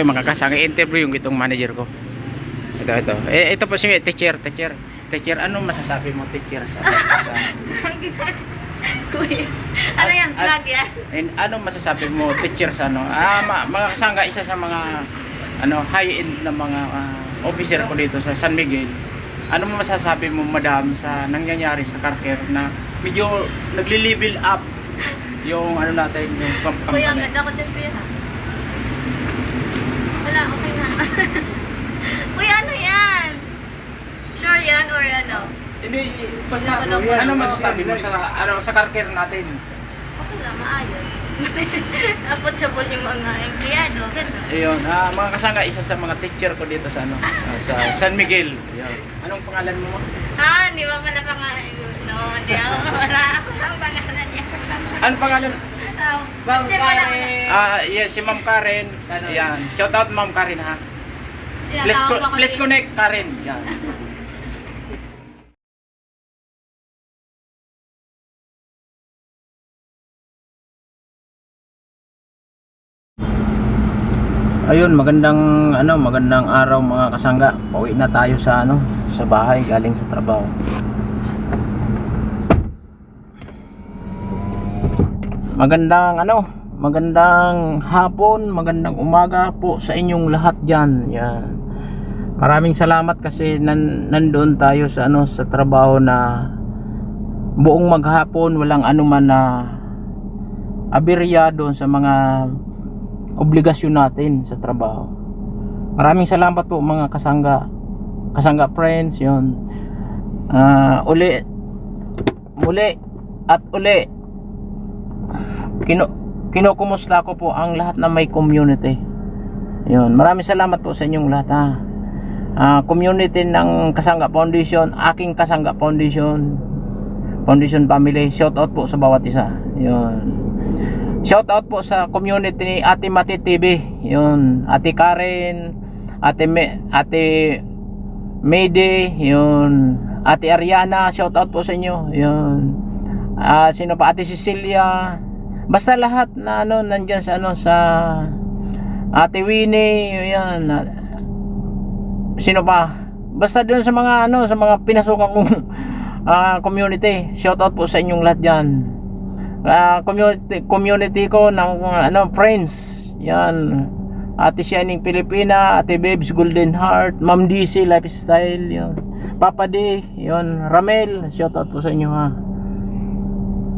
ko yung makakasang interview yung itong manager ko. Ito, ito. Eh, ito po si teacher, teacher. Teacher, ano masasabi mo teacher sa, sa Kuya. Ano yan? Vlog yan? and ano masasabi mo teacher sa ano? Ah, ma, mga kasangga isa sa mga ano high-end na mga ah, officer ko dito sa San Miguel. Ano mo masasabi mo madam sa nangyayari sa Carker na medyo nagli-level up yung ano natin yung com- Kuya, ang company. ganda ko dyan, kuya. Wala, okay na. Kuya, ano yan? Sure yan or ano? Hindi, basta Ano, ano, masasabi mo sa ano sa Carker natin? Okay lang, maayos. Apot-sabon yung mga empleyado. Ganda. Ayun, ah, mga kasangga isa sa mga teacher ko dito sa ano ah, sa San Miguel. Ayun. Anong pangalan mo? Ah, di ba pala pangalan? No, hindi ako. Wala ako ang pangalan niya. Anong pangalan? Ma'am Karen. Ah, yes, si Ma'am Karen. Yan. Shout out Ma'am Karen ha. Please, co- please connect Karen. Yan. Ayun, magandang ano, magandang araw mga kasangga. Pauwi na tayo sa ano, sa bahay galing sa trabaho. Magandang ano, magandang hapon, magandang umaga po sa inyong lahat diyan. Yan. Maraming salamat kasi nan, nandoon tayo sa ano sa trabaho na buong maghapon walang anuman na aberya doon sa mga obligasyon natin sa trabaho. Maraming salamat po mga kasangga. Kasangga friends, 'yon. Ah, uli muli at uli kino kinukumusta ko po ang lahat na may community. 'Yon. Maraming salamat po sa inyong lahat ha. Ah, community ng Kasangga Foundation, aking Kasangga Foundation, Foundation Family, shout out po sa bawat isa. 'Yon. Shout out po sa community ni Ate Mati TV. 'Yon, Ate Karen, Ate Me, Ate Mayday, 'yon. Ate Ariana, shout out po sa inyo. 'Yon. Ah, sino pa Ate Cecilia. Basta lahat na ano nandiyan sa ano sa Ate Winnie, 'yan. Sino pa? Basta doon sa mga ano sa mga pinasukan kong ah, community. Shout out po sa inyong lahat diyan. Ah, community community ko ng uh, ano friends. Yan. Ate Shining Pilipina, Ate Babes Golden Heart, Ma'am DC Lifestyle, yun. Papa D, yun. Ramel, shout out po sa inyo ha.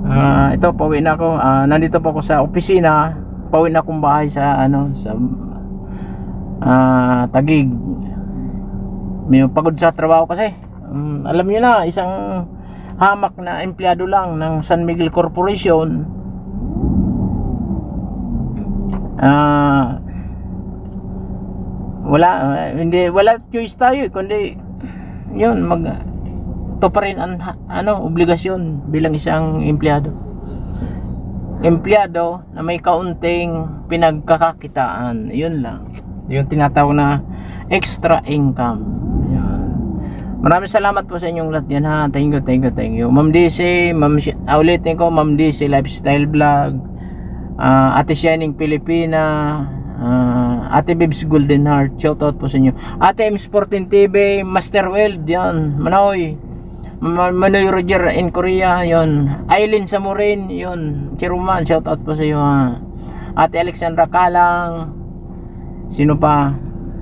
Ah, ito pauwi na ako. Ah, nandito po ako sa opisina. Pauwi na akong bahay sa ano sa ah, Tagig. May pagod sa trabaho kasi. Mm, alam niyo na, isang hamak na empleyado lang ng San Miguel Corporation. Ah wala ah, hindi wala choice tayo eh, kundi yun mag to pa rin ang ano obligasyon bilang isang empleyado. Empleyado na may kaunting pinagkakakitaan. Yun lang. Yung tinatawag na extra income. Yun. maraming salamat po sa inyong lahat yan ha. Thank you thank you thank you. Ma'am DC ma'am ah, ulitin ko ma'am DC lifestyle vlog. Ah, Ate Shining Pilipina. Ah, Ate Bibs Golden Heart shout out po sa inyo. Ate M Sporting TV Master World yan. Manoy. Ma- Manoy Roger in Korea yon Aileen Samurin yon Chiruman shout out po sa iyo ha. Ate Alexandra Kalang sino pa?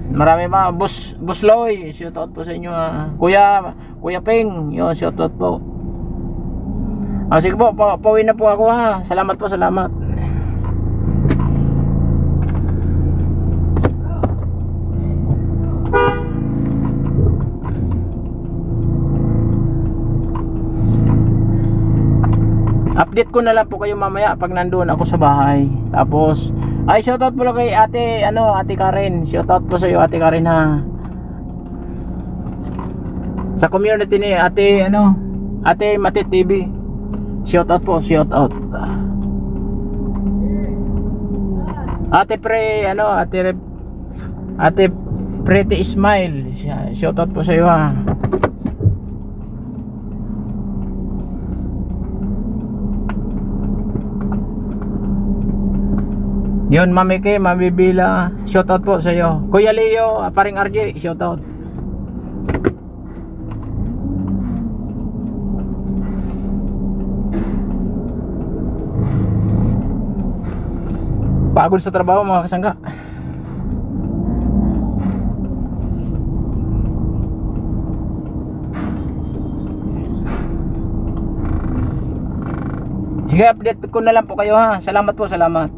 Marami pa. Bus Busloy shout out po sa inyo ha. Kuya Kuya Peng yon shout out po. Ah, sige po, pa pauwi na po ako ha. Salamat po, salamat. Update ko na lang po kayo mamaya pag nandoon ako sa bahay. Tapos, ay shoutout po lang kay ate, ano, ate Karen. Shoutout po sa iyo, ate Karen ha. Sa community ni ate, ano, ate Mati TV. Shoutout po, shoutout. Ate Pre, ano, ate Ate Pretty Smile. Shoutout po sa iyo ha. Yun, Mami Ke, Mami Bila, shoutout po sa iyo. Kuya Leo, ah, paring RJ, shoutout. Pagod sa trabaho mga kasangga. Sige, update ko na lang po kayo ha. Salamat po, salamat.